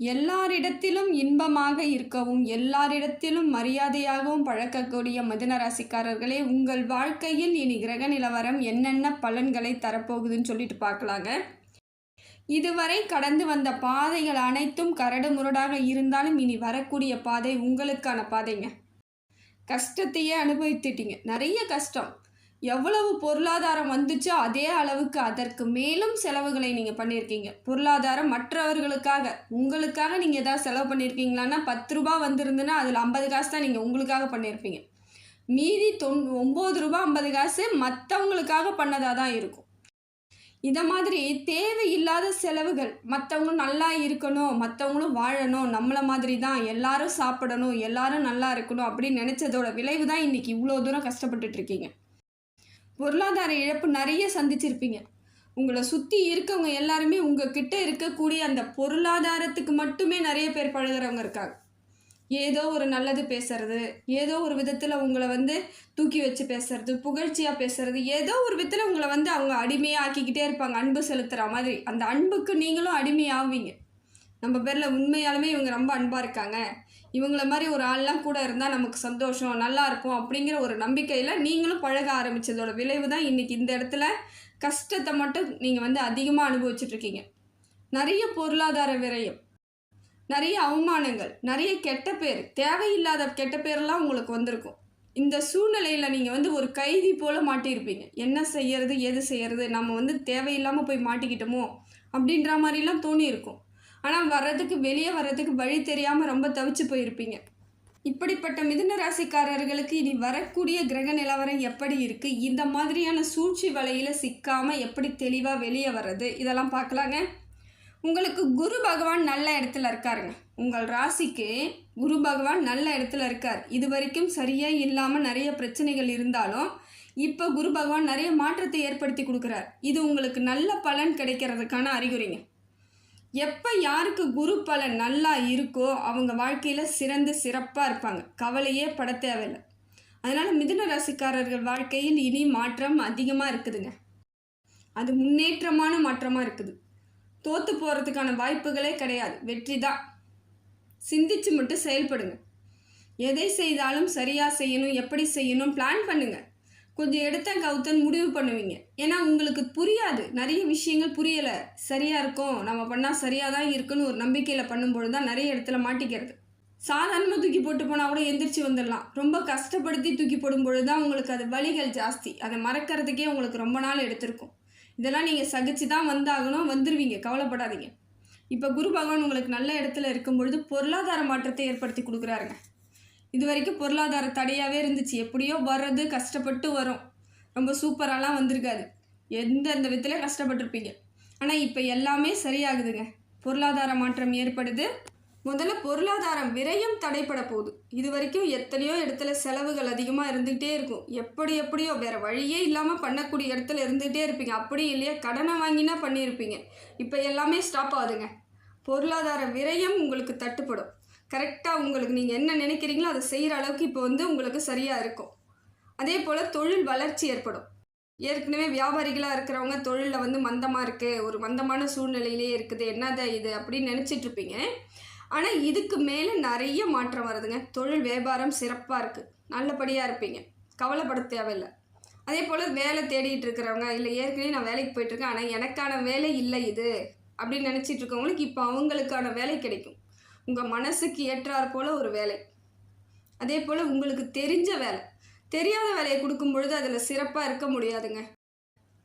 எல்லாரிடத்திலும் இன்பமாக இருக்கவும் எல்லாரிடத்திலும் மரியாதையாகவும் பழக்கக்கூடிய மதுனராசிக்காரர்களே உங்கள் வாழ்க்கையில் இனி கிரக நிலவரம் என்னென்ன பலன்களை தரப்போகுதுன்னு சொல்லிட்டு பார்க்கலாங்க. இதுவரை கடந்து வந்த பாதைகள் அனைத்தும் கரடு முரடாக இருந்தாலும் இனி வரக்கூடிய பாதை உங்களுக்கான பாதைங்க. கஷ்டத்தையே அனுபவித்துட்டீங்க. நிறைய கஷ்டம். எவ்வளவு பொருளாதாரம் வந்துச்சோ அதே அளவுக்கு அதற்கு மேலும் செலவுகளை நீங்கள் பண்ணியிருக்கீங்க. பொருளாதாரம் மற்றவர்களுக்காக உங்களுக்காக நீங்கள் எதாவது செலவு பண்ணியிருக்கீங்களான்னா பத்து ரூபா வந்திருந்துன்னா அதில் ஐம்பது காசு தான் நீங்கள் உங்களுக்காக பண்ணியிருப்பீங்க. மீதி தொன் ஒம்பது ரூபா ஐம்பது காசு மற்றவங்களுக்காக பண்ணதாக தான் இருக்கும். இதை மாதிரி தேவையில்லாத செலவுகள் மற்றவங்களும் நல்லா இருக்கணும் மற்றவங்களும் வாழணும் நம்மளை மாதிரி தான் எல்லாரும் சாப்பிடணும் எல்லாரும் நல்லா இருக்கணும் அப்படின்னு நினச்சதோட விளைவு தான் இன்றைக்கி இவ்வளோ தூரம் கஷ்டப்பட்டுட்ருக்கீங்க பொருளாதார இழப்பு நிறைய சந்திச்சிருப்பீங்க. உங்களை சுற்றி இருக்கவங்க எல்லாருமே உங்ககிட்ட இருக்கக்கூடிய அந்த பொருளாதாரத்துக்கு மட்டுமே நிறைய பேர் பழகுறவங்க இருக்காங்க. ஏதோ ஒரு நல்லது பேசுறது ஏதோ ஒரு விதத்தில் உங்களை வந்து தூக்கி வச்சு பேசுறது புகழ்ச்சியாக பேசுறது ஏதோ ஒரு விதத்தில் உங்களை வந்து அவங்க அடிமையாக்கிக்கிட்டே இருப்பாங்க அன்பு செலுத்துகிற மாதிரி. அந்த அன்புக்கு நீங்களும் அடிமையாவீங்க. நம்ம பேரில் உண்மையாலுமே இவங்க ரொம்ப அன்பாக இருக்காங்க. இவங்கள மாதிரி ஒரு ஆள்லாம் கூட இருந்தால் நமக்கு சந்தோஷம் நல்லா இருக்கும் அப்படிங்கிற ஒரு நம்பிக்கையில் நீங்களும் பழக ஆரம்பித்ததோட விளைவு தான் இன்றைக்கி இந்த இடத்துல கஷ்டத்தை மட்டும் நீங்கள் வந்து அதிகமாக அனுபவிச்சிட்ருக்கீங்க நிறைய பொருளாதார விரயம் நிறைய அவமானங்கள் நிறைய கெட்ட பேர் தேவையில்லாத கெட்ட பேரெல்லாம் உங்களுக்கு வந்திருக்கும். இந்த சூழ்நிலையில் நீங்கள் வந்து ஒரு கைதி போல் மாட்டியிருப்பீங்க. என்ன செய்யறது எது செய்யறது நம்ம வந்து தேவையில்லாமல் போய் மாட்டிக்கிட்டோமோ அப்படின்ற மாதிரிலாம் தோணியிருக்கும். ஆனால் வர்றதுக்கு வெளியே வர்றதுக்கு வழி தெரியாமல் ரொம்ப தவிச்சு போயிருப்பீங்க. இப்படிப்பட்ட மிதுன ராசிக்காரர்களுக்கு இனி வரக்கூடிய கிரக நிலவரம் எப்படி இருக்குது இந்த மாதிரியான சூழ்ச்சி வலையில் சிக்காமல் எப்படி தெளிவாக வெளியே வர்றது? இதெல்லாம் பார்க்கலாங்க. உங்களுக்கு குரு பகவான் நல்ல இடத்துல இருக்காருங்க. உங்கள் ராசிக்கு குரு பகவான் நல்ல இடத்துல இருக்கார். இது வரைக்கும் சரியாக இல்லாமல் நிறைய பிரச்சனைகள் இருந்தாலும் இப்போ குரு பகவான் நிறைய மாற்றத்தை ஏற்படுத்தி கொடுக்குறார். இது உங்களுக்கு நல்ல பலன் கிடைக்கிறதுக்கான அறிகுறிங்க. எப்போ யாருக்கு குரு பலன் நல்லா இருக்கோ அவங்க வாழ்க்கையில் சிறந்து சிறப்பாக இருப்பாங்க. கவலையே பட தேவையில்லை. அதனால் மிதுன ராசிக்காரர்கள் வாழ்க்கையில் இனி மாற்றம் அதிகமாக இருக்குதுங்க. அது முன்னேற்றமான மாற்றமாக இருக்குது. தோற்று போகிறதுக்கான வாய்ப்புகளே கிடையாது. வெற்றி தான். சிந்திச்சு மட்டும் செயல்படுங்க. எதை செய்தாலும் சரியாக செய்யணும் எப்படி செய்யணும் பிளான் பண்ணுங்கள் கொஞ்சம் எடுத்த கவுத்தன் முடிவு பண்ணுவீங்க. ஏன்னா உங்களுக்கு புரியாது. நிறைய விஷயங்கள் புரியலை. சரியாக இருக்கும். நம்ம பண்ணால் சரியாக தான் இருக்குன்னு ஒரு நம்பிக்கையில் பண்ணும்பொழுது தான் நிறைய இடத்துல மாட்டிக்கிறது. சாதாரணமாக தூக்கி போட்டு போனால் கூட எந்திரிச்சு வந்துடலாம். ரொம்ப கஷ்டப்படுத்தி தூக்கி போடும்பொழுது தான் உங்களுக்கு அது வலிகள் ஜாஸ்தி. அதை மறக்கிறதுக்கே உங்களுக்கு ரொம்ப நாள் எடுத்திருக்கும். இதெல்லாம் நீங்கள் சகிச்சு தான் வந்தாகணும். வந்துடுவீங்க கவலைப்படாதீங்க. இப்போ குரு பகவான் உங்களுக்கு நல்ல இடத்துல இருக்கும் பொழுது பொருளாதார மாற்றத்தை ஏற்படுத்தி கொடுக்குறாருங்க. இது வரைக்கும் பொருளாதார தடையாகவே இருந்துச்சு. எப்படியோ வர்றது கஷ்டப்பட்டு வரும். ரொம்ப சூப்பராலாம் வந்திருக்காது. எந்தெந்த விதத்தில் கஷ்டப்பட்டிருப்பீங்க? ஆனால் இப்போ எல்லாமே சரியாகுதுங்க. பொருளாதார மாற்றம் ஏற்படுது. முதல்ல பொருளாதாரம் விரயம் தடைப்பட போகுது. இது வரைக்கும் எத்தனையோ இடத்துல செலவுகள் அதிகமாக இருந்துகிட்டே இருக்கும். எப்படி எப்படியோ வேறு வழியே இல்லாமல் பண்ணக்கூடிய இடத்துல இருந்துகிட்டே இருப்பீங்க. அப்படி இல்லையா? கடனை வாங்கினா பண்ணியிருப்பீங்க இப்போ எல்லாமே ஸ்டாப் ஆகுதுங்க. பொருளாதார விரயம் உங்களுக்கு தட்டுப்படும். கரெக்டாக உங்களுக்கு நீங்கள் என்ன நினைக்கிறீங்களோ அதை செய்கிற அளவுக்கு இப்போ வந்து உங்களுக்கு சரியாக இருக்கும். அதே போல் தொழில் வளர்ச்சி ஏற்படும். ஏற்கனவே வியாபாரிகளாக இருக்கிறவங்க தொழிலில் வந்து மந்தமாக இருக்குது ஒரு மந்தமான சூழ்நிலையிலே இருக்குது என்னத இது அப்படின்னு நினச்சிட்ருப்பீங்க ஆனால் இதுக்கு மேலே நிறைய மாற்றம் வருதுங்க. தொழில் வியாபாரம் சிறப்பாக இருக்குது நல்லபடியாக இருப்பீங்க. கவலைப்பட தேவையில்லை. அதே போல் வேலை தேடிட்டு இருக்கிறவங்க இல்லை ஏற்கனவே நான் வேலைக்கு போயிட்டுருக்கேன் ஆனால் எனக்கான வேலை இல்லை இது. அப்படின்னு நினச்சிட்டு இருக்கவங்களுக்கு இப்போ அவங்களுக்கான வேலை கிடைக்கும். உங்கள் மனசுக்கு ஏற்றாற் போல் ஒரு வேலை. அதே போல் உங்களுக்கு தெரிஞ்ச வேலை. தெரியாத வேலையை கொடுக்கும் பொழுது அதில் சிறப்பாக இருக்க முடியாதுங்க.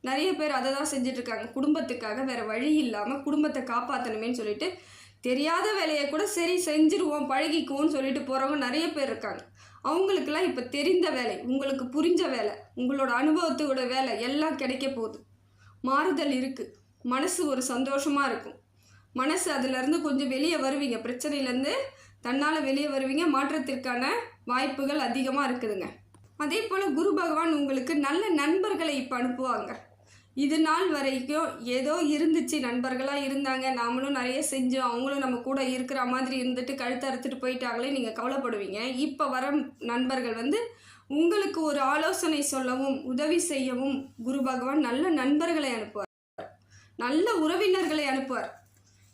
நிறைய பேர் அதை தான் செஞ்சிட்ருக்காங்க. குடும்பத்துக்காக வேறு வழி இல்லாமல் குடும்பத்தை காப்பாற்றணுமேன்னு சொல்லிட்டு தெரியாத வேலையை கூட சரி செஞ்சுருவோம் பழகிக்குவோம்னு சொல்லிட்டு போகிறவங்க நிறைய பேர் இருக்காங்க. அவங்களுக்கெல்லாம் இப்போ தெரிந்த வேலை உங்களுக்கு புரிஞ்ச வேலை உங்களோட அனுபவத்தோட வேலை எல்லாம் கிடைக்க போகுது. மாறுதல் இருக்குது மனசு ஒரு சந்தோஷமாக இருக்கும். மனசு அதுலேருந்து கொஞ்சம் வெளியே வருவீங்க. பிரச்சனையிலேருந்து தன்னால் வெளியே வருவீங்க. மாற்றத்திற்கான வாய்ப்புகள் அதிகமாக இருக்குதுங்க. அதே போல் குரு பகவான் உங்களுக்கு நல்ல நண்பர்களை இப்போ அனுப்புவாங்க. இது நாள் வரைக்கும் ஏதோ இருந்துச்சு. நண்பர்களாக இருந்தாங்க. நாமளும் நிறைய செஞ்சோம். அவங்களும் நம்ம கூட இருக்கிற மாதிரி இருந்துட்டு கழுத்தை அறுத்துட்டு போயிட்டாங்களே நீங்கள் கவலைப்படுவீங்க. இப்போ வர நண்பர்கள் வந்து உங்களுக்கு ஒரு ஆலோசனை சொல்லவும் உதவி செய்யவும் குரு பகவான் நல்ல நண்பர்களை அனுப்புவார். நல்ல உறவினர்களை அனுப்புவார்.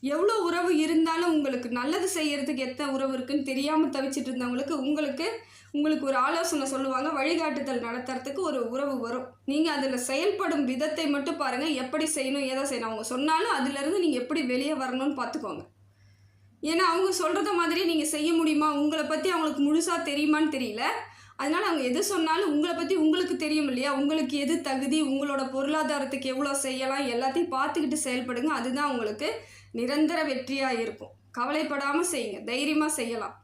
எவ்வளோ உறவு இருந்தாலும் உங்களுக்கு நல்லது செய்கிறதுக்கு எத்தனை உறவு இருக்குன்னு தெரியாமல் தவிச்சிட்டு இருந்தவங்களுக்கு உங்களுக்கு உங்களுக்கு ஒரு ஆலோசனை சொல்லுவாங்க வழிகாட்டுதல் நடத்துறதுக்கு ஒரு உறவு வரும். நீங்கள் அதில் செயல்படும் விதத்தை மட்டும் பாருங்கள் எப்படி செய்யணும் எதை செய்யணும். அவங்க சொன்னாலும் அதுலேருந்து நீங்கள் எப்படி வெளியே வரணும்னு பார்த்துக்கோங்க ஏன்னா அவங்க சொல்கிறத மாதிரி நீங்கள் செய்ய முடியுமா? உங்களை பற்றி அவங்களுக்கு முழுசாக தெரியுமான்னு தெரியல. அதனால் அவங்க எது சொன்னாலும் உங்களை பற்றி உங்களுக்கு தெரியும் இல்லையா? உங்களுக்கு எது தகுதி? உங்களோட பொருளாதாரத்துக்கு எவ்வளோ செய்யலாம்? எல்லாத்தையும் பார்த்துக்கிட்டு செயல்படுங்க. அதுதான் உங்களுக்கு நிரந்தர வெற்றியாக இருக்கும் கவலைப்படாமல் செய்யுங்க. தைரியமாக செய்யலாம்.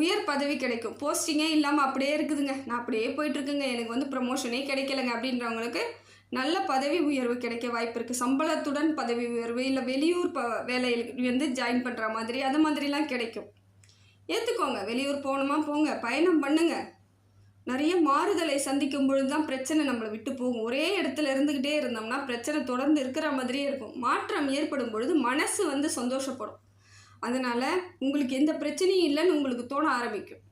உயர் பதவி கிடைக்கும். போஸ்டிங்கே இல்லாமல் அப்படியே இருக்குதுங்க. நான் அப்படியே போயிட்டுருக்குங்க. எனக்கு வந்து ப்ரமோஷனே கிடைக்கலங்க அப்படின்றவங்களுக்கு நல்ல பதவி உயர்வு கிடைக்க வாய்ப்பு இருக்குது சம்பளத்துடன் பதவி உயர்வு இல்லை வெளியூர் ப வேலையில் வந்து ஜாயின் பண்ணுற மாதிரி அது மாதிரிலாம் கிடைக்கும். ஏற்றுக்கோங்க வெளியூர் போகணுமா? போங்க. பயணம் பண்ணுங்கள் நிறைய மாறுதலை சந்திக்கும் பொழுது தான் பிரச்சனை நம்மளை விட்டு போகும். ஒரே இடத்துல இருந்துக்கிட்டே இருந்தோம்னா பிரச்சனை தொடர்ந்து இருக்கிற மாதிரியே இருக்கும். மாற்றம் ஏற்படும் பொழுது மனசு வந்து சந்தோஷப்படும். அதனால் உங்களுக்கு எந்த பிரச்சனையும் இல்லைன்னு உங்களுக்கு தோண ஆரம்பிக்கும்.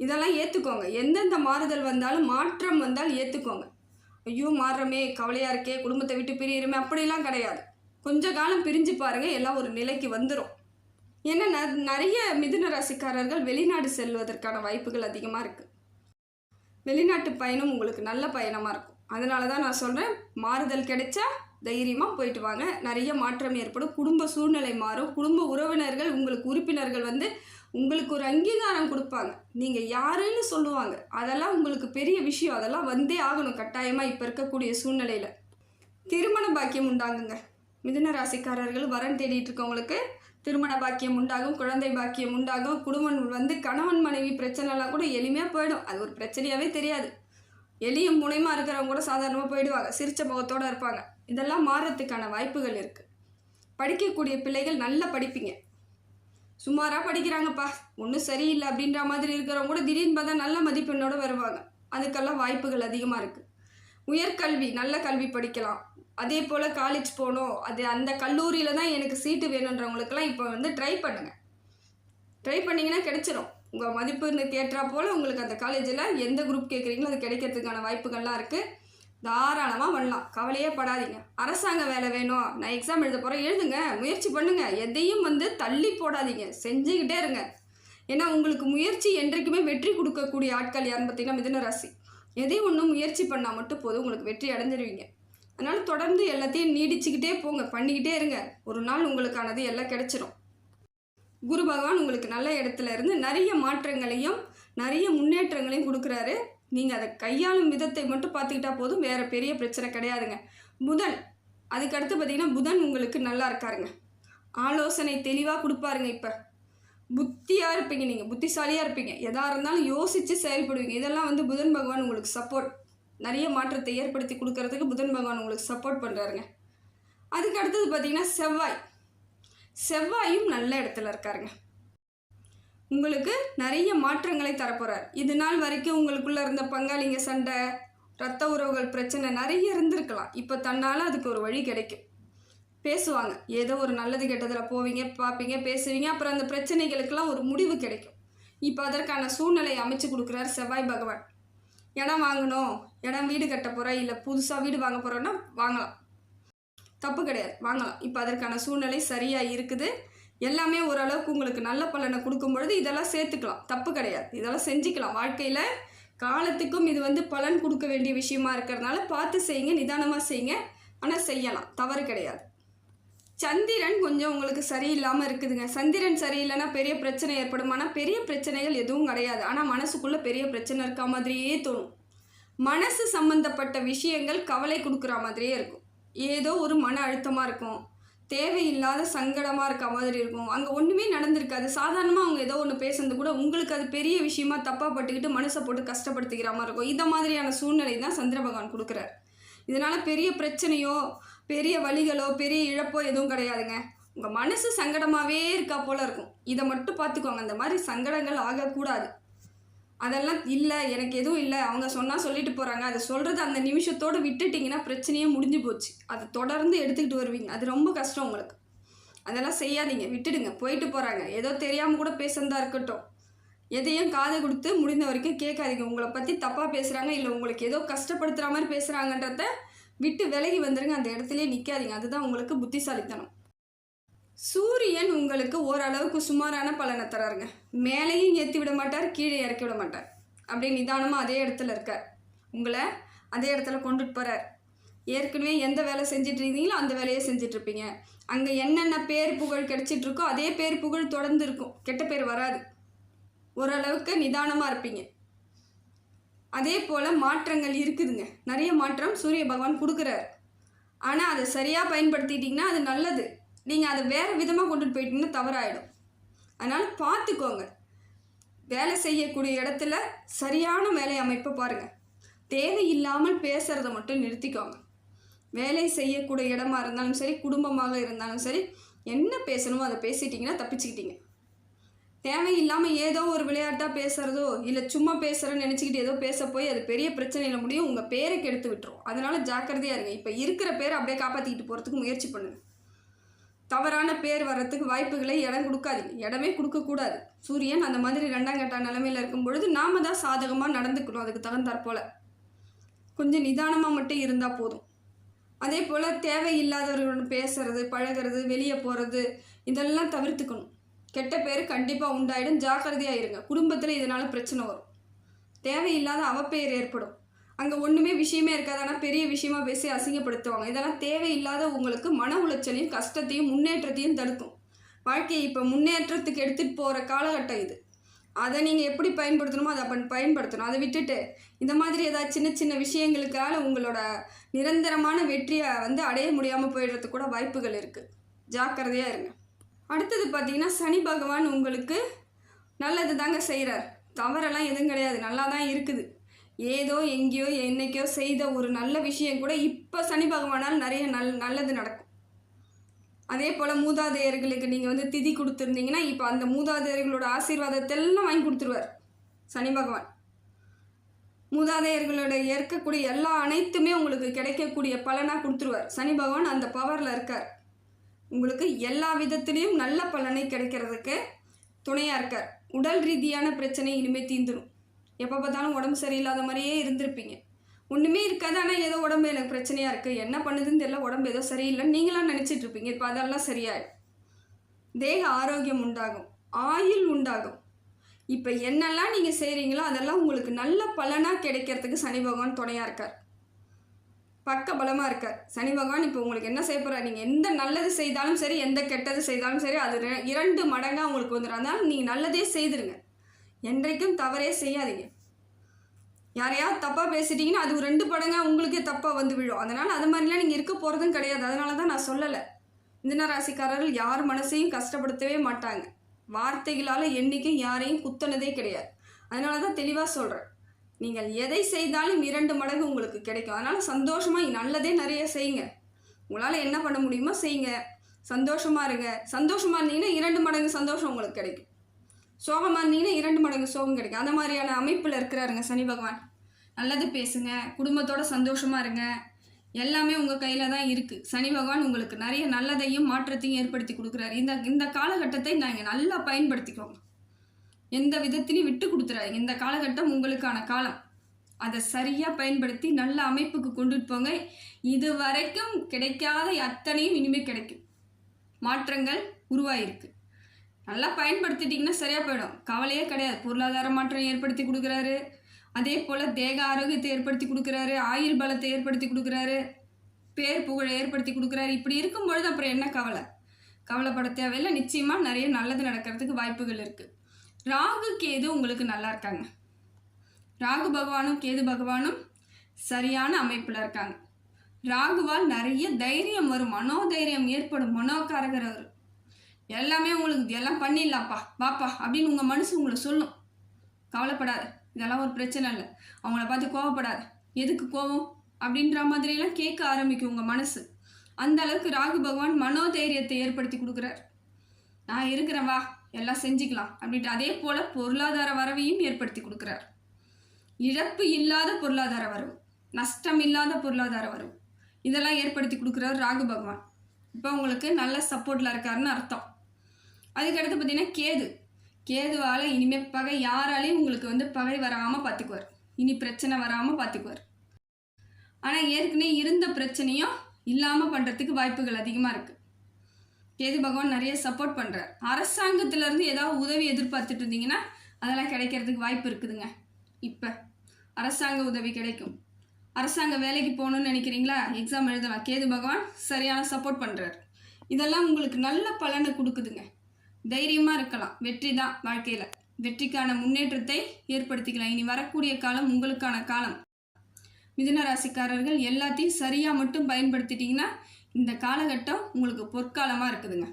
இதெல்லாம் ஏற்றுக்கோங்க எந்தெந்த மாறுதல் வந்தாலும் மாற்றம் வந்தால் ஏற்றுக்கோங்க ஐயோ மாறுறமே கவலையாக இருக்கே குடும்பத்தை விட்டு பிரியிறமே அப்படிலாம் கிடையாது. கொஞ்ச காலம் பிரிஞ்சு பாருங்கள் எல்லாம் ஒரு நிலைக்கு வந்துடும் ஏன்னா ந- நிறைய மிதுன ராசிக்காரர்கள் வெளிநாடு செல்வதற்கான வாய்ப்புகள் அதிகமாக இருக்குது வெளிநாட்டு பயணம் உங்களுக்கு நல்ல பயணமாக இருக்கும். அதனால தான் நான் சொல்கிறேன் மாறுதல் கிடைச்சா தைரியமாக போயிட்டு வாங்க. நிறைய மாற்றம் ஏற்படும். குடும்ப சூழ்நிலை மாறும். குடும்ப உறவினர்கள் உங்களுக்கு உறுப்பினர்கள் வந்து உங்களுக்கு ஒரு அங்கீகாரம் கொடுப்பாங்க. நீங்கள் யாருன்னு சொல்லுவாங்க. அதெல்லாம் உங்களுக்கு பெரிய விஷயம். அதெல்லாம் வந்தே ஆகணும் கட்டாயமாக இப்போ இருக்கக்கூடிய சூழ்நிலையில். திருமண பாக்கியம் உண்டாகுங்க. மிதுன ராசிக்காரர்கள் வரன் தேடிட்டு இருக்கவங்களுக்கு திருமண பாக்கியம் உண்டாகும் குழந்தை பாக்கியம் உண்டாகும் குடும்பம் வந்து கணவன் மனைவி பிரச்சனைலாம் கூட எளிமையாக போயிடும். அது ஒரு பிரச்சனையாகவே தெரியாது. எளிய முனைமா இருக்கிறவங்க கூட சாதாரணமாக போயிடுவாங்க. சிரிச்ச முகத்தோடு இருப்பாங்க. இதெல்லாம் மாறுறதுக்கான வாய்ப்புகள் இருக்குது படிக்கக்கூடிய பிள்ளைகள் நல்லா படிப்பீங்க. சுமாராக படிக்கிறாங்கப்பா. ஒன்றும் சரியில்லை அப்படின்ற மாதிரி இருக்கிறவங்க கூட திடீர்னு பார்த்தா நல்ல மதிப்பெண்ணோட வருவாங்க. அதுக்கெல்லாம் வாய்ப்புகள் அதிகமாக இருக்குது உயர்கல்வி நல்ல கல்வி படிக்கலாம். அதே போல் காலேஜ் போகணும் அது அந்த கல்லூரியில் தான் எனக்கு சீட்டு வேணுன்றவங்களுக்கெல்லாம் இப்போ வந்து ட்ரை பண்ணுங்கள் ட்ரை பண்ணிங்கன்னா கிடைச்சிரும். உங்கள் மதிப்புன்னு கேட்டால் போல் உங்களுக்கு அந்த காலேஜில் எந்த குரூப் கேட்குறீங்களோ அது கிடைக்கிறதுக்கான வாய்ப்புகள்லாம் இருக்குது தாராளமாக பண்ணலாம் கவலையே படாதீங்க. அரசாங்க வேலை வேணும். நான் எக்ஸாம் எழுத போகிறேன் எழுதுங்க. முயற்சி பண்ணுங்கள் எதையும் வந்து தள்ளி போடாதீங்க. செஞ்சுக்கிட்டே இருங்க. ஏன்னா உங்களுக்கு முயற்சி என்றைக்குமே வெற்றி கொடுக்கக்கூடிய ஆட்கள் யாருன்னு பார்த்தீங்கன்னா மிதன ராசி. எதையும் ஒன்றும் முயற்சி பண்ணால் மட்டும் போதும். உங்களுக்கு வெற்றி அடைஞ்சிருவீங்க. அதனால் தொடர்ந்து எல்லாத்தையும் நீடிச்சுக்கிட்டே போங்க பண்ணிக்கிட்டே இருங்க. ஒரு நாள் உங்களுக்கானது எல்லாம் கிடைச்சிரும். குரு பகவான் உங்களுக்கு நல்ல இடத்துல இருந்து நிறைய மாற்றங்களையும் நிறைய முன்னேற்றங்களையும் கொடுக்குறாரு. நீங்கள் அதை கையாளும் விதத்தை மட்டும் பார்த்துக்கிட்டா போதும் வேறு பெரிய பிரச்சனை கிடையாதுங்க. புதன் அதுக்கடுத்து பார்த்தீங்கன்னா புதன் உங்களுக்கு நல்லா இருக்காருங்க. ஆலோசனை தெளிவாக கொடுப்பாருங்க இப்போ. புத்தியாக இருப்பீங்க நீங்கள் புத்திசாலியாக இருப்பீங்க. எதாக இருந்தாலும் யோசித்து செயல்படுவீங்க. இதெல்லாம் வந்து புதன் பகவான் உங்களுக்கு சப்போர்ட் நிறைய மாற்றத்தை ஏற்படுத்தி கொடுக்கறதுக்கு புதன் பகவான் உங்களுக்கு சப்போர்ட் பண்ணுறாருங்க அதுக்கு அடுத்தது பார்த்தீங்கன்னா செவ்வாய். செவ்வாயும் நல்ல இடத்துல இருக்காருங்க. உங்களுக்கு நிறைய மாற்றங்களை தரப்போகிறார் இது நாள் வரைக்கும் உங்களுக்குள்ளே இருந்த பங்காளிங்க சண்டை ரத்த உறவுகள் பிரச்சனை நிறைய இருந்திருக்கலாம். இப்போ தன்னால் அதுக்கு ஒரு வழி கிடைக்கும். பேசுவாங்க. ஏதோ ஒரு நல்லது கெட்டதில் போவீங்க பார்ப்பீங்க பேசுவீங்க. அப்புறம் அந்த பிரச்சனைகளுக்கெல்லாம் ஒரு முடிவு கிடைக்கும். இப்போ அதற்கான சூழ்நிலை அமைச்சு கொடுக்குறார் செவ்வாய் பகவான். இடம் வாங்கணும். இடம் வீடு கட்ட போகிறோம் இல்லை புதுசாக வீடு வாங்க போகிறோன்னா வாங்கலாம். தப்பு கிடையாது. வாங்கலாம். இப்போ அதற்கான சூழ்நிலை சரியாக இருக்குது. எல்லாமே ஓரளவுக்கு உங்களுக்கு நல்ல பலனை கொடுக்கும் பொழுது இதெல்லாம் சேர்த்துக்கலாம். தப்பு கிடையாது. இதெல்லாம் செஞ்சுக்கலாம். வாழ்க்கையில் காலத்துக்கும் இது வந்து பலன் கொடுக்க வேண்டிய விஷயமா இருக்கிறதுனால பார்த்து செய்யுங்க. நிதானமாக செய்யுங்க. ஆனால் செய்யலாம். தவறு கிடையாது. சந்திரன் கொஞ்சம் உங்களுக்கு சரியில்லாமல் இருக்குதுங்க. சந்திரன் சரியில்லைன்னா பெரிய பிரச்சனை ஏற்படும். ஆனால் பெரிய பிரச்சனைகள் எதுவும் கிடையாது. ஆனால் மனசுக்குள்ளே பெரிய பிரச்சனை இருக்கா மாதிரியே தோணும். மனசு சம்மந்தப்பட்ட விஷயங்கள் கவலை கொடுக்குற மாதிரியே இருக்கும். ஏதோ ஒரு மன அழுத்தமாக இருக்கும். தேவையில்லாத சங்கடமாக இருக்க மாதிரி இருக்கும். அங்கே ஒன்றுமே நடந்திருக்காது. சாதாரணமாக அவங்க ஏதோ ஒன்று பேசுனது கூட உங்களுக்கு அது பெரிய விஷயமா தப்பாக பட்டுக்கிட்டு மனசை போட்டு கஷ்டப்படுத்திக்கிற மாதிரி இருக்கும். இந்த மாதிரியான சூழ்நிலை தான் சந்திர பகவான் கொடுக்குறார். இதனால் பெரிய பிரச்சனையோ பெரிய வழிகளோ பெரிய இழப்போ எதுவும் கிடையாதுங்க. உங்கள் மனசு சங்கடமாகவே இருக்கா போல் இருக்கும். இதை மட்டும் பார்த்துக்கோங்க. அந்த மாதிரி சங்கடங்கள் ஆகக்கூடாது. அதெல்லாம் இல்லை எனக்கு எதுவும் இல்லை. அவங்க சொன்னால் சொல்லிட்டு போகிறாங்க அதை சொல்கிறது அந்த நிமிஷத்தோடு விட்டுட்டிங்கன்னா பிரச்சனையே முடிஞ்சு போச்சு. அதை தொடர்ந்து எடுத்துக்கிட்டு வருவீங்க. அது ரொம்ப கஷ்டம் உங்களுக்கு. அதெல்லாம் செய்யாதீங்க. விட்டுடுங்க. போயிட்டு போகிறாங்க ஏதோ தெரியாமல் கூட பேசுனதா இருக்கட்டும். எதையும் காதை கொடுத்து முடிந்த வரைக்கும் கேட்காதீங்க. உங்களை பற்றி தப்பாக பேசுகிறாங்க இல்லை உங்களுக்கு ஏதோ கஷ்டப்படுத்துகிற மாதிரி பேசுகிறாங்கன்றத விட்டு விலகி வந்துருங்க அந்த இடத்துலயே நிற்காதீங்க அதுதான் உங்களுக்கு புத்திசாலித்தனம். சூரியன் உங்களுக்கு ஓரளவுக்கு சுமாரான பலனை தராருங்க. மேலேயும் ஏற்றி விட மாட்டார் கீழே இறக்கி விட மாட்டார். அப்படியே நிதானமாக அதே இடத்துல இருக்கார். உங்களை அதே இடத்துல கொண்டுட்டு போகிறார் ஏற்கனவே எந்த வேலை செஞ்சுட்டு இருந்தீங்களோ அந்த வேலையை செஞ்சுட்டு இருப்பீங்க. அங்கே என்னென்ன பேர் புகழ் கிடச்சிட்ருக்கோ அதே பேர் புகழ் தொடர்ந்து இருக்கும். கெட்ட பேர் வராது. ஓரளவுக்கு நிதானமாக இருப்பீங்க. அதே போல் மாற்றங்கள் இருக்குதுங்க. நிறைய மாற்றம் சூரிய பகவான் கொடுக்குறாரு. ஆனால் அதை சரியாக பயன்படுத்திட்டிங்கன்னா அது நல்லது. நீங்கள் அதை வேறு விதமாக கொண்டுட்டு போயிட்டீங்கன்னா தவறாயிடும். அதனால் பார்த்துக்கோங்க. வேலை செய்யக்கூடிய இடத்துல சரியான வேலை அமைப்பை பாருங்கள் தேவையில்லாமல் பேசுகிறத மட்டும் நிறுத்திக்கோங்க. வேலை செய்யக்கூடிய இடமா இருந்தாலும் சரி குடும்பமாக இருந்தாலும் சரி என்ன பேசணுமோ அதை பேசிட்டிங்கன்னா தப்பிச்சுக்கிட்டீங்க. தேவையில்லாமல் ஏதோ ஒரு விளையாட்டாக பேசுகிறதோ இல்லை சும்மா பேசுகிறேன்னு நினச்சிக்கிட்டு ஏதோ பேச போய் அது பெரிய பிரச்சனையில் முடியும். உங்கள் பேரை கெடுத்து விட்டுரும். அதனால ஜாக்கிரதையாக இருங்க. இப்போ இருக்கிற பேரை அப்படியே காப்பாற்றிக்கிட்டு போகிறதுக்கு முயற்சி பண்ணுங்கள் தவறான பேர் வர்றதுக்கு வாய்ப்புகளை இடம் கொடுக்காதீங்க. இடமே கொடுக்கக்கூடாது சூரியன் அந்த மாதிரி ரெண்டாம் கட்ட நிலமையில இருக்கும் பொழுது நாம தான் சாதகமாக நடந்துக்கணும். அதுக்கு தகுந்தாற்போல் கொஞ்சம் நிதானமாக மட்டும் இருந்தால் போதும். அதே போல் தேவையில்லாதவர்களுடன் பேசுறது பழகிறது வெளியே போகிறது இதெல்லாம் தவிர்த்துக்கணும். கெட்ட பேர் கண்டிப்பாக உண்டாயிடும். ஜாக்கிரதையாக இருங்க குடும்பத்தில் இதனால் பிரச்சனை வரும். தேவையில்லாத அவப்பெயர் ஏற்படும். அங்கே ஒன்றுமே விஷயமே இருக்காது. ஆனால் பெரிய விஷயமா பேசி அசிங்கப்படுத்துவாங்க. இதெல்லாம் தேவையில்லாத உங்களுக்கு மன உளைச்சலையும் கஷ்டத்தையும் முன்னேற்றத்தையும் தடுக்கும். வாழ்க்கையை இப்போ முன்னேற்றத்துக்கு எடுத்துகிட்டு போகிற காலகட்டம் இது. அதை நீங்கள் எப்படி பயன்படுத்தணுமோ அதை அப்ப பயன்படுத்தணும். அதை விட்டுட்டு இந்த மாதிரி ஏதாவது சின்ன சின்ன விஷயங்களுக்காக உங்களோட நிரந்தரமான வெற்றியை வந்து அடைய முடியாமல் போயிடுறதுக்கு கூட வாய்ப்புகள் இருக்குது ஜாக்கிரதையாக இருங்க. அடுத்தது பார்த்தீங்கன்னா சனி பகவான் உங்களுக்கு நல்லது தாங்க செய்கிறார். தவறெல்லாம் எதுவும் கிடையாது. நல்லா தான் இருக்குது. ஏதோ எங்கேயோ என்னைக்கோ செய்த ஒரு நல்ல விஷயம் கூட இப்போ சனி பகவானால் நிறைய நல் நல்லது நடக்கும். அதே போல் மூதாதையர்களுக்கு நீங்கள் வந்து திதி கொடுத்துருந்தீங்கன்னா இப்போ அந்த மூதாதையர்களோட ஆசீர்வாதத்தெல்லாம் வாங்கி கொடுத்துருவார் சனி பகவான். மூதாதையர்களோட ஏற்கக்கூடிய எல்லா அனைத்துமே உங்களுக்கு கிடைக்கக்கூடிய பலனாக கொடுத்துருவார். சனி பகவான் அந்த பவரில் இருக்கார். உங்களுக்கு எல்லா விதத்துலேயும் நல்ல பலனை கிடைக்கிறதுக்கு துணையாக இருக்கார். உடல் ரீதியான பிரச்சனை இனிமேல் தீந்துடும் எப்போ பார்த்தாலும் உடம்பு சரியில்லாத மாதிரியே இருந்திருப்பீங்க. ஒன்றுமே இருக்காது ஆனால் ஏதோ உடம்பு எனக்கு பிரச்சனையாக இருக்குது என்ன பண்ணுதுன்னு தெரியல உடம்பு ஏதோ சரியில்லைன்னு நீங்களாம் நினச்சிட்டு இருப்பீங்க. இப்போ அதெல்லாம் சரியாயிடும். தேக ஆரோக்கியம் உண்டாகும். ஆயுள் உண்டாகும். இப்போ என்னெல்லாம் நீங்கள் செய்கிறீங்களோ அதெல்லாம் உங்களுக்கு நல்ல பலனாக கிடைக்கிறதுக்கு சனி பகவான் துணையாக இருக்கார். பக்க பலமாக இருக்கார் சனி பகவான் இப்போ உங்களுக்கு என்ன செய்ய போகிறார் நீங்கள் எந்த நல்லது செய்தாலும் சரி எந்த கெட்டது செய்தாலும் சரி அது ரெ- இரண்டு மடங்காக உங்களுக்கு வந்துடும் அதனால் நீங்கள் நல்லதே செய்திருங்க. என்றைக்கும் தவறே செய்யாதீங்க. யாரையாவது தப்பாக பேசிட்டீங்கன்னா அது ரெண்டு படங்காக உங்களுக்கே தப்பாக வந்து விழும். அதனால் அது மாதிரிலாம் நீங்கள் இருக்க போகிறதும் கிடையாது. அதனால தான் நான் சொல்லலை. மிதுன ராசிக்காரர்கள் யார் மனசையும் கஷ்டப்படுத்தவே மாட்டாங்க. வார்த்தைகளால் என்றைக்கும் யாரையும் குத்தனதே கிடையாது. அதனால தான் தெளிவாக சொல்கிறேன் நீங்கள் எதை செய்தாலும் இரண்டு மடங்கு உங்களுக்கு கிடைக்கும். அதனால் சந்தோஷமாக நல்லதே நிறைய செய்யுங்க. உங்களால் என்ன பண்ண முடியுமோ செய்யுங்க. சந்தோஷமாக இருங்க. சந்தோஷமாக இருந்தீங்கன்னா இரண்டு மடங்கு சந்தோஷம் உங்களுக்கு கிடைக்கும். சோகமாக இருந்தீங்கன்னா இரண்டு மடங்கு சோகம் கிடைக்கும். அந்த மாதிரியான அமைப்பில் இருக்கிறாருங்க சனி பகவான். நல்லது பேசுங்க. குடும்பத்தோட சந்தோஷமாக இருங்க. எல்லாமே உங்கள் கையில் தான் இருக்குது சனி பகவான் உங்களுக்கு நிறைய நல்லதையும் மாற்றத்தையும் ஏற்படுத்தி கொடுக்குறாரு. இந்த இந்த காலகட்டத்தை நாங்கள் நல்லா பயன்படுத்திக்கோங்க. எந்த விதத்திலையும் விட்டு கொடுத்துறாதீங்க. இந்த காலகட்டம் உங்களுக்கான காலம். அதை சரியாக பயன்படுத்தி நல்ல அமைப்புக்கு கொண்டுட்டு போங்க. இது வரைக்கும் கிடைக்காத அத்தனையும் இனிமேல் கிடைக்கும். மாற்றங்கள் உருவாயிருக்கு. நல்லா பயன்படுத்திட்டிங்கன்னா சரியாக போயிடும். கவலையே கிடையாது. பொருளாதார மாற்றம் ஏற்படுத்தி கொடுக்குறாரு. அதே போல் தேக ஆரோக்கியத்தை ஏற்படுத்தி கொடுக்குறாரு. ஆயுள் பலத்தை ஏற்படுத்தி கொடுக்குறாரு. பேர் புகழை ஏற்படுத்தி கொடுக்குறாரு. இப்படி இருக்கும் பொழுது அப்புறம் என்ன கவலை? கவலைப்பட தேவையில்லை. நிச்சயமாக நிறைய நல்லது நடக்கிறதுக்கு வாய்ப்புகள் இருக்குது ராகு கேது உங்களுக்கு நல்லா இருக்காங்க. ராகு பகவானும் கேது பகவானும் சரியான அமைப்பில் இருக்காங்க. ராகுவால் நிறைய தைரியம் வரும். மனோதைரியம் ஏற்படும். மனோகாரகர் அவர். எல்லாமே உங்களுக்கு இதெல்லாம் பண்ணிடலாம்ப்பா. வாப்பா அப்படின்னு உங்கள் மனசு உங்களை சொல்லும். கவலைப்படாது. இதெல்லாம் ஒரு பிரச்சனை இல்லை. அவங்கள பார்த்து கோவப்படாது. எதுக்கு கோவம்? அப்படின்ற மாதிரியெல்லாம் கேட்க ஆரம்பிக்கும் உங்கள் மனசு. அந்த அளவுக்கு ராகு பகவான் மனோதைரியத்தை ஏற்படுத்தி கொடுக்குறார். நான் இருக்கிறேன் வா. எல்லாம் செஞ்சுக்கலாம் அப்படின்ட்டு அதே போல் பொருளாதார வரவையும் ஏற்படுத்தி கொடுக்குறார். இழப்பு இல்லாத பொருளாதார வரவு நஷ்டம் இல்லாத பொருளாதார வரவு இதெல்லாம் ஏற்படுத்தி கொடுக்குறார் ராகு பகவான். இப்போ உங்களுக்கு நல்ல சப்போர்ட்டில் இருக்காருன்னு அர்த்தம். அதுக்கடுத்து பார்த்தீங்கன்னா கேது. கேதுவால் இனிமேல் பகை யாராலையும் உங்களுக்கு வந்து பகை வராமல் பார்த்துக்குவார் இனி பிரச்சனை வராமல் பார்த்துக்குவார் ஆனால் ஏற்கனவே இருந்த பிரச்சனையும் இல்லாமல் பண்ணுறதுக்கு வாய்ப்புகள் அதிகமாக இருக்குது கேது பகவான் நிறைய சப்போர்ட் பண்ணுறார் அரசாங்கத்திலேருந்து ஏதாவது உதவி எதிர்பார்த்துட்டு இருந்தீங்கன்னா அதெல்லாம் கிடைக்கிறதுக்கு வாய்ப்பு இருக்குதுங்க. இப்போ அரசாங்க உதவி கிடைக்கும். அரசாங்க வேலைக்கு போகணும்னு நினைக்கிறீங்களா? எக்ஸாம் எழுதலாம். கேது பகவான் சரியான சப்போர்ட் பண்ணுறார் இதெல்லாம் உங்களுக்கு நல்ல பலனை கொடுக்குதுங்க. தைரியமாக இருக்கலாம். வெற்றி தான் வாழ்க்கையில். வெற்றிக்கான முன்னேற்றத்தை ஏற்படுத்திக்கலாம். இனி வரக்கூடிய காலம் உங்களுக்கான காலம். மிதுன ராசிக்காரர்கள் எல்லாத்தையும் சரியாக மட்டும் பயன்படுத்திட்டிங்கன்னா இந்த காலகட்டம் உங்களுக்கு பொற்காலமாக இருக்குதுங்க.